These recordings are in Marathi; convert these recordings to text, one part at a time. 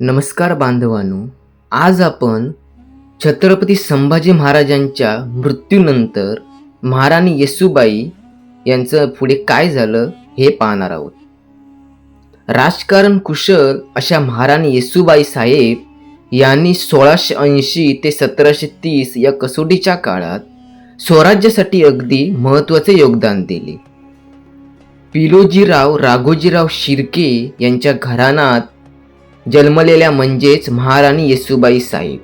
नमस्कार बांधवांनो आज आपण छत्रपती संभाजी महाराजांच्या मृत्यूनंतर महाराणी येसूबाई यांचं पुढे काय झालं हे पाहणार आहोत. राजकारण कुशल अशा महाराणी येसूबाई साहेब यांनी सोळाशे ऐंशी ते सतराशे तीस या कसोटीच्या काळात स्वराज्यासाठी अगदी महत्त्वाचे योगदान दिले. पिलोजीराव राघोजीराव शिर्के यांच्या घराण्यात जन्मलेल्या म्हणजेच महाराणी येसुबाई साहेब.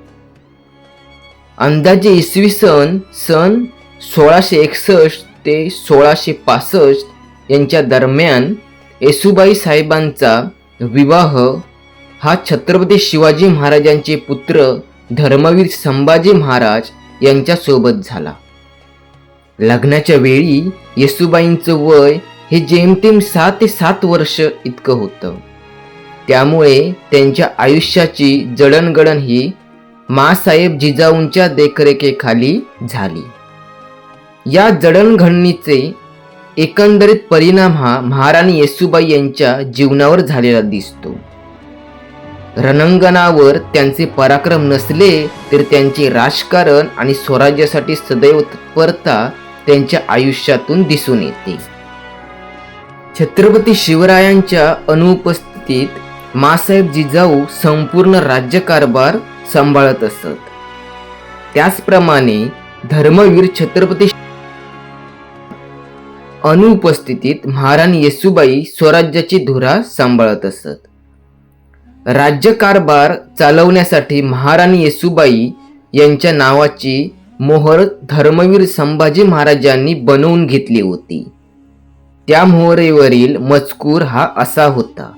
अंदाजे इसवी सन सन सोळाशे एकसष्ट ते सोळाशे पासष्ट यांच्या दरम्यान येसुबाई साहेबांचा विवाह हा छत्रपती शिवाजी महाराजांचे पुत्र धर्मवीर संभाजी महाराज यांच्यासोबत झाला. लग्नाच्या वेळी येसुबाईंचं वय हे जेमतेम सहा ते सात वर्ष इतकं होतं. त्यामुळे त्यांच्या आयुष्याची जडणघडण ही मासाहेब जिजाऊंच्या देखरेखीखाली झाली. या जडणघडणीचे एकंदरीत परिणाम हा महाराणी येसुबाई यांच्या जीवनावर झालेला दिसतो. रणांगणावर त्यांचे पराक्रम नसले तर त्यांचे राजकारण आणि स्वराज्यासाठी सदैव तत्परता त्यांच्या आयुष्यातून दिसून येते. छत्रपती शिवरायांच्या अनुपस्थितीत मासाहेब जिजाऊ संपूर्ण राज्यकारभार सांभाळत असत. त्याचप्रमाणे धर्मवीर छत्रपती अनुपस्थितीत महाराणी येसुबाई स्वराज्याची धुरा सांभाळत असत. राज्यकारभार चालवण्यासाठी महाराणी येसुबाई यांच्या नावाची मोहर धर्मवीर संभाजी महाराजांनी बनवून घेतली होती. त्या मोहरेवरील मजकूर हा असा होता.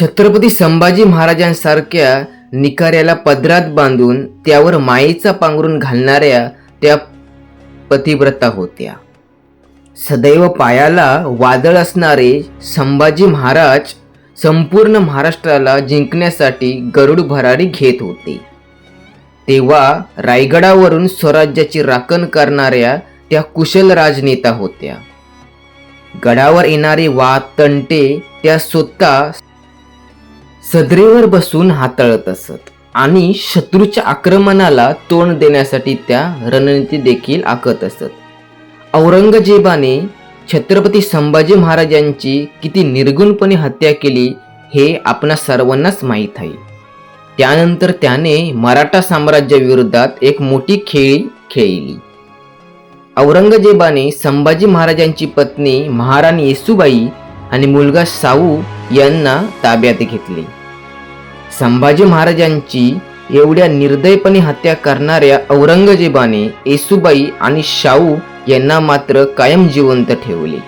छत्रपती संभाजी महाराजांसारख्या निकाऱ्याला पदरात बांधून त्यावर मायेचा पांघरून घालणाऱ्या त्या पतिव्रता होत्या. सदैव पायाला वादळ असणारे संभाजी महाराज संपूर्ण महाराष्ट्राला जिंकण्यासाठी गरुड भरारी घेत होते. तेव्हा रायगडावरून स्वराज्याची राखण करणाऱ्या त्या कुशल राजनेता होत्या. गडावर येणारे वाद तंटे त्या स्वतः सदरेवर बसून हाताळत असत. आणि शत्रूच्या आक्रमणाला तोंड देण्यासाठी त्या रणनीती देखील आखत असत. औरंगजेबाने छत्रपती संभाजी महाराजांची किती निर्गुणपणे हत्या केली हे आपणा सर्वांनाच माहीत आहे. त्यानंतर त्याने मराठा साम्राज्याविरोधात एक मोठी खेळी खेळली. औरंगजेबाने संभाजी महाराजांची पत्नी महाराणी येसूबाई आणि मुलगा साऊ यांना ताब्यात घेतले. संभाजी महाराजांची एवढ्या निर्दयपणे हत्या करणाऱ्या औरंगजेबाने येसुबाई आणि शाहू यांना मात्र कायम जिवंत ठेवले.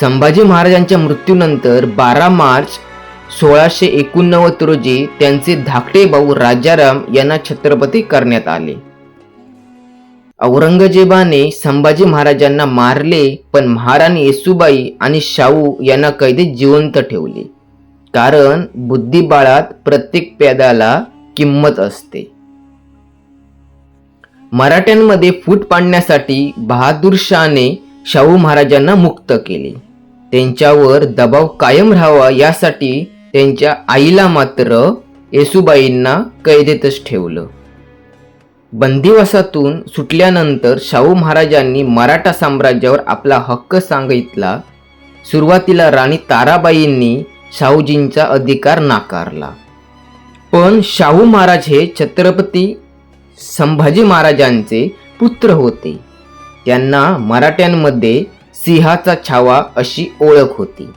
संभाजी महाराजांच्या मृत्यूनंतर बारा मार्च सोळाशे एकोणनव्वद रोजी त्यांचे धाकटे भाऊ राजाराम यांना छत्रपती करण्यात आले. औरंगजेबाने संभाजी महाराजांना मारले पण महाराणी येसुबाई आणि शाहू यांना कैदेत जिवंत ठेवले. कारण बुद्धिबाळात प्रत्येक पेदाला किंमत असते. मराठ्यांमध्ये फूट पाडण्यासाठी बहादूर शहाने शाहू महाराजांना मुक्त केले. त्यांच्यावर दबाव कायम राहावा यासाठी त्यांच्या आईला मात्र येसुबाईंना कैदेतच ठेवलं. बंदिवासातून सुटल्यानंतर शाहू महाराजांनी मराठा साम्राज्यावर आपला हक्क सांगितला. सुरुवातीला राणी ताराबाईंनी शाहूजींचा अधिकार नाकारला. पण शाहू महाराज हे छत्रपती संभाजी महाराजांचे पुत्र होते. त्यांना मराठ्यांमध्ये सिंहाचा छावा अशी ओळख होती.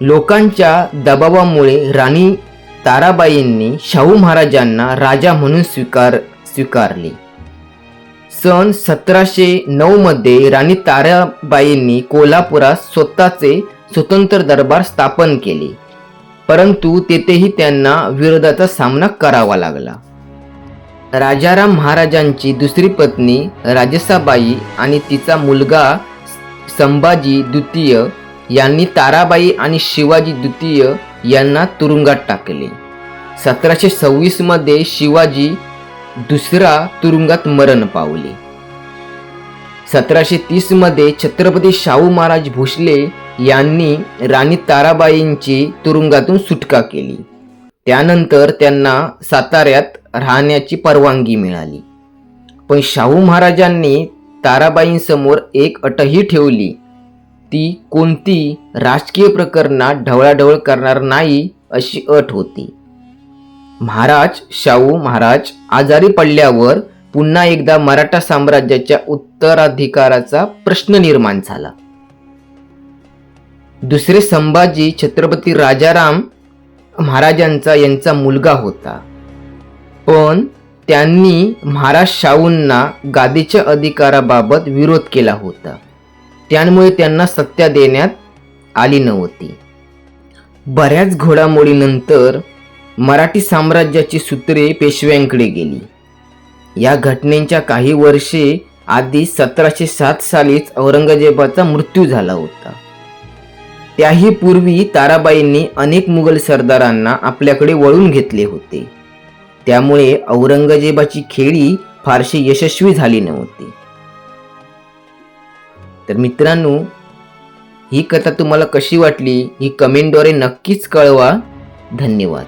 लोकांच्या दबावामुळे राणी ताराबाईंनी शाहू महाराजांना राजा म्हणून स्वीकार स्वीकारले. सन सतराशे नऊ मध्ये राणी ताराबाईंनी कोल्हापुरात स्वतःचे स्वतंत्र दरबार स्थापन केले. परंतु तेथेही त्यांना विरोधाचा सामना करावा लागला. राजाराम महाराजांची दुसरी पत्नी राजसाबाई आणि तिचा मुलगा संभाजी द्वितीय यांनी ताराबाई आणि शिवाजी द्वितीय यांना तुरुंगात टाकले. सतराशे सव्वीसमध्ये शिवाजी दुसरा तुरुंगात मरण पावले. सतराशे तीसमध्ये छत्रपती शाहू महाराज भोसले यांनी राणी ताराबाईंची तुरुंगातून सुटका केली. त्यानंतर त्यांना साताऱ्यात राहण्याची परवानगी मिळाली. पण शाहू महाराजांनी ताराबाईंसमोर एक अटही ठेवली. ती कोणती राजकीय प्रकरणात ढवळाढवळ करणार नाही अशी अट होती. महाराज शाहू महाराज आजारी पडल्यावर पुन्हा एकदा मराठा साम्राज्याच्या उत्तराधिकाराचा प्रश्न निर्माण झाला. दुसरे संभाजी छत्रपती राजाराम महाराजांचा यांचा मुलगा होता. पण त्यांनी महाराज शाहूंना गादीच्या अधिकाराबाबत विरोध केला होता. त्यामुळे त्यांना सत्ता देण्यात आली नव्हती. बऱ्याच घोडामोडीनंतर मराठी साम्राज्याची सूत्रे पेशव्यांकडे गेली. या घटनेच्या काही वर्षे आधी सतराशे सात सालीच औरंगजेबाचा मृत्यू झाला होता. त्याही पूर्वी ताराबाईंनी अनेक मुघल सरदारांना आपल्याकडे वळून घेतले होते. त्यामुळे औरंगजेबाची खेळी फारशी यशस्वी झाली नव्हती. तर मित्रांनो ही कथा तुम्हाला कशी वाटली ही कमेंटद्वारे नक्कीच कळवा. धन्यवाद.